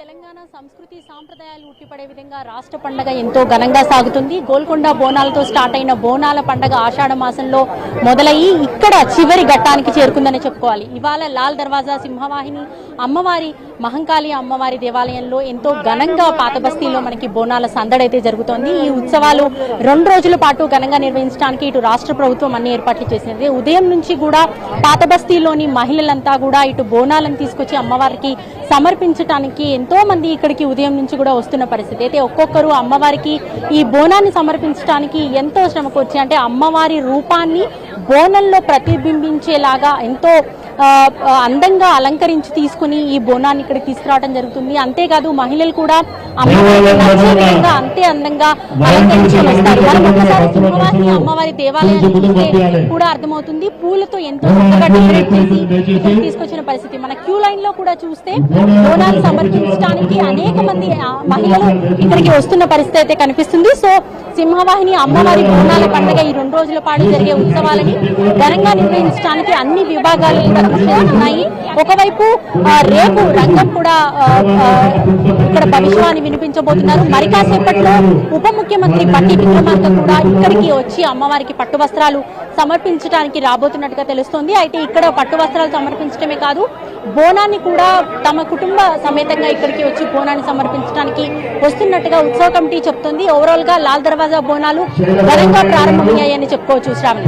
తెలంగాణ సంస్కృతి సాంప్రదాయాలు ఉట్టిపడే విధంగా రాష్ట్ర పండగ ఎంతో ఘనంగా సాగుతుంది. గోల్కొండ బోనాలతో స్టార్ట్ అయిన బోనాల పండగ ఆషాఢ మాసంలో మొదలయ్యి ఇక్కడ చివరి ఘట్టానికి చేరుకుందని చెప్పుకోవాలి. ఇవాళ లాల్ దర్వాజా సింహవాహిని అమ్మవారి మహంకాళి అమ్మవారి దేవాలయంలో ఎంతో ఘనంగా పాత బస్తీలో మనకి బోనాల సందడైతే జరుగుతోంది. ఈ ఉత్సవాలు రెండు రోజుల పాటు ఘనంగా నిర్వహించడానికి ఇటు రాష్ట్ర ప్రభుత్వం అన్ని ఏర్పాట్లు చేసింది. ఉదయం నుంచి కూడా పాత బస్తీలోని మహిళలంతా కూడా ఇటు బోనాలను తీసుకొచ్చి అమ్మవారికి సమర్పించడానికి ఎంతో మంది ఇక్కడికి ఉదయం నుంచి కూడా వస్తున్న పరిస్థితి. అయితే ఒక్కొక్కరు అమ్మవారికి ఈ బోనాన్ని సమర్పించడానికి ఎంతో శ్రమకు వచ్చి అంటే అమ్మవారి రూపాన్ని బోనంలో ప్రతిబింబించేలాగా ఎంతో అందంగా అలంకరించి తీసుకుని ఈ బోనాన్ని ఇక్కడ తీసుకురావడం జరుగుతుంది. అంతేకాదు మహిళలు కూడా అంతే అందంగా అలంకరించుకొని వస్తారు. మనం ఒక్కసారి అమ్మవారి దేవాలయాన్ని చూస్తే కూడా అర్థమవుతుంది. పూలతో ఎంతో చక్కగా డెకరేట్ చేసి తీసుకొచ్చిన పరిస్థితి. మన క్యూ లైన్లో కూడా చూస్తే బోనాలు సమర్పించడానికి అనేక మంది మహిళలు ఇక్కడికి వస్తున్న పరిస్థితి అయితే కనిపిస్తుంది. సో సింహవాహిని అమ్మవారి బోనాల పండుగ ఈ రెండు రోజుల పాటు జరిగే ఉత్సవాలని ఘనంగా నిర్వహించడానికి అన్ని విభాగాలు కూడా కృషి చేస్తున్నాయి ఒకవైపు రేపు రంగం కూడా ఇక్కడ భవిష్యవాణి వినిపించబోతున్నారు. మరి కాసేపట్లో ఉప ముఖ్యమంత్రి పట్టి విక్రమార్క కూడా ఇక్కడికి వచ్చి అమ్మవారికి పట్టు వస్త్రాలు సమర్పించడానికి రాబోతున్నట్టుగా తెలుస్తోంది. అయితే ఇక్కడ పట్టు వస్త్రాలు సమర్పించడమే కాదు బోనాన్ని కూడా తమ కుటుంబ సమేతంగా ఇక్కడికి వచ్చి బోనాన్ని సమర్పించడానికి వస్తున్నట్టుగా ఉత్సవ కమిటీ చెప్తోంది. ఓవరాల్గా లాల్ దర్వాజా బోనాలు ఘనంగా ప్రారంభమయ్యాయని చెప్పుకోవచ్చు శ్రావణి.